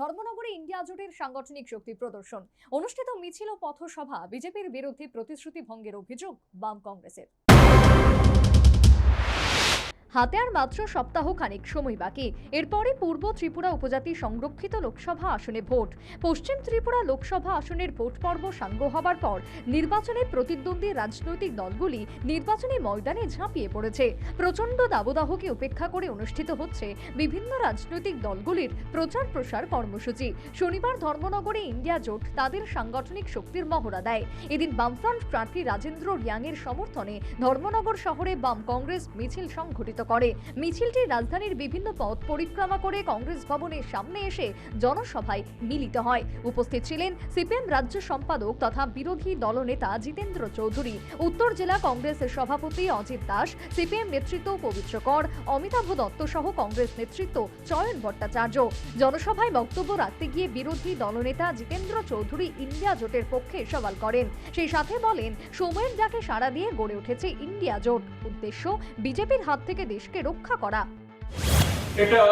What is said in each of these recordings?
ধর্মনগরে India জোটের সাংগঠনিক শক্তি প্রদর্শন। অনুষ্ঠিত মিছিল ও পথসভা বিজেপির বিরুদ্ধে প্রতিশ্রুতি ভঙ্গের অভিযোগ বাম কংগ্রেসের। হাতে আর মাত্র সপ্তাহ খানিক সময় বাকি। এরপরে পূর্ব ত্রিপুরা উপজাতি সংরক্ষিত লোকসভা আসনে ভোট। পশ্চিম ত্রিপুরা লোকসভা আসনের ভোট পর্ব সাঙ্গ হবার পর নির্বাচনে প্রতিদ্বন্দ্বী রাজনৈতিক দলগুলি নির্বাচনী ময়দানে ঝাঁপিয়ে পড়েছে। প্রচণ্ড দাবদাহকে উপেক্ষা করে অনুষ্ঠিত হচ্ছে বিভিন্ন রাজনৈতিক দলগুলির প্রচার প্রসার কর্মসূচি। শনিবার ধর্মনগরে ইন্ডিয়া জোট তাদের সাংগঠনিক শক্তির মহড়া দেয়। এদিন বামফ্রন্ট প্রার্থী রাজেন্দ্র রিয়াংয়ের সমর্থনে ধর্মনগর শহরে বাম কংগ্রেস মিছিল সংঘটিত করে। মিছিলটি রাজধানীর বিভিন্ন পথ পরিক্রমা করে কংগ্রেস ভবনের সামনে এসে জনসভায় মিলিত হয়। উপস্থিত ছিলেন সিপিএম রাজ্য সম্পাদক তথা বিরোধী দলনেতা জিতেন্দ্র চৌধুরী। উত্তর জেলা কংগ্রেসের সভাপতি অজিত দাস, সিপিএম নেতৃত্ব পবিত্র কর, অমিতাভ দত্ত সহ কংগ্রেস নেতৃত্ব চয়ন ভট্টাচার্য। জনসভায় বক্তব্য রাখতে গিয়ে বিরোধী দলনেতা জিতেন্দ্র চৌধুরী ইন্ডিয়া জোটের পক্ষে সওয়াল করেন। সেই সাথে বলেন সময়ের যাকে সাড়া দিয়ে গড়ে উঠেছে ইন্ডিয়া জোট। উদ্দেশ্য, বিজেপির হাত থেকে দেশকে রক্ষা করা। এটা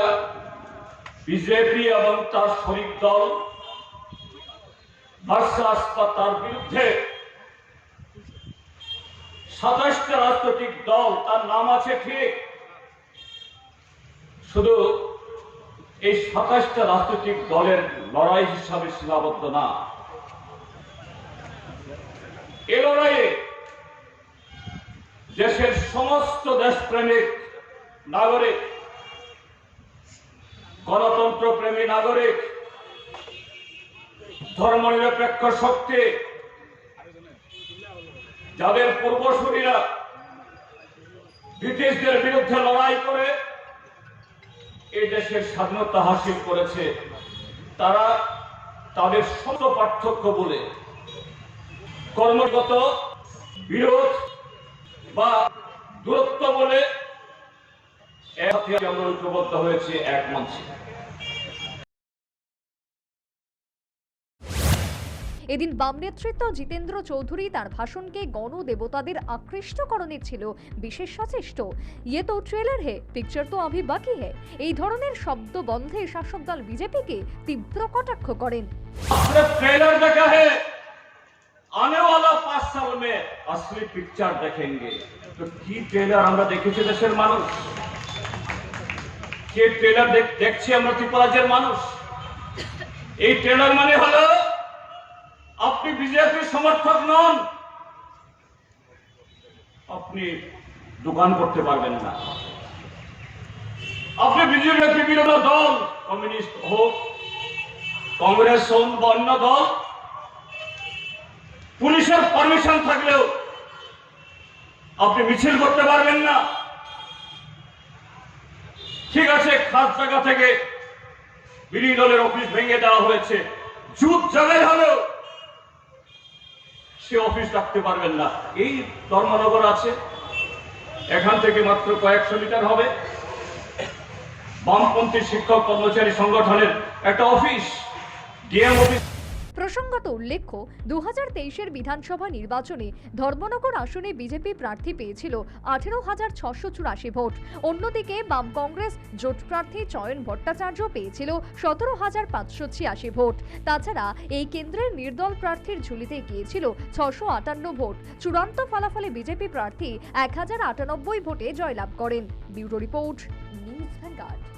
বিজেপি এবং তার শরিক দল তার বিরুদ্ধে সাতাশটা রাজনৈতিক দল, তার নাম আছে ঠিক। শুধু এই সাতাশটা রাজনৈতিক দলের লড়াই হিসাবে সীমাবদ্ধ না। এ লড়াইয়ে দেশের সমস্ত দেশপ্রেমিক নাগরিক গণতন্ত্র প্রেমী নাগরিক, ধর্মনিরপেক্ষ শক্তি, যাদের পূর্বসূরীরা ব্রিটিশদের বিরুদ্ধে লড়াই করে এই দেশের স্বাধীনতা হাসিল করেছে, তারা তাদের শত পার্থক্য বলে কর্মগত বিরোধ বা দূরত্ব বলে আমরা ঐক্যবদ্ধ হয়েছে এক মঞ্চে এদিন বাম নেতৃত্ব জিতেন্দ্র চৌধুরী তার ভাষণকে গণদেবতাদের আকৃষ্টকরণের ছিল বিশেষ সচেষ্ট ইয়ে তো ট্রেলার হে পিকচার তো আভি বাকি হে এই ধরনের শব্দ বন্ধে শাসক দল বিজেপিকে তীব্র কটাক্ষ করেন आपने ट्रेलर देखा है आने वाला पांच साल में असली पिक्चर देखेंगे तो की ट्रेलर আমরা দেখেছি দেশের মানুষ কে ট্রেলার দেখছি আমরা মানুষ। এই ট্রেলার মানে আপনি বিজেপির সমর্থক নন। আপনি দোকান করতে পারবেন না। আপনি বিজেপি বিরোধী দল, কমিউনিস্ট হোক, কংগ্রেস হোক, বা অন্য দল, পুলিশের পারমিশন থাকলেও আপনি মিছিল করতে পারবেন না। ঠিক আছে খাস জায়গা থেকে বিরোধী দলের অফিস ভেঙে দেওয়া হয়েছে। জুত জায়গায় হলেও সে অফিস রাখতে পারবেন না। এই ধর্মনগর আছে, এখান থেকে মাত্র কয়েকশো মিটার হবে। বামপন্থী শিক্ষক কর্মচারী সংগঠনের একটা অফিস, ডিএম অফিস। প্রসঙ্গত উল্লেখ্য দু হাজার তেইশের বিধানসভা নির্বাচনে ধর্মনগর আসনে বিজেপি প্রার্থী পেয়েছিল আঠেরো হাজার ছশো চুরাশি ভোট। অন্যদিকে বাম কংগ্রেস জোট প্রার্থী চয়ন ভট্টাচার্য পেয়েছিল সতেরো হাজার পাঁচশো ছিয়াশি ভোট। তাছাড়া এই কেন্দ্রের নির্দল প্রার্থীর ঝুলিতে গিয়েছিল ছশো আটান্ন ভোট। চূড়ান্ত ফলাফলে বিজেপি প্রার্থী এক হাজার আটানব্বই ভোটে জয়লাভ করেন। Bureau report, news Vanguard.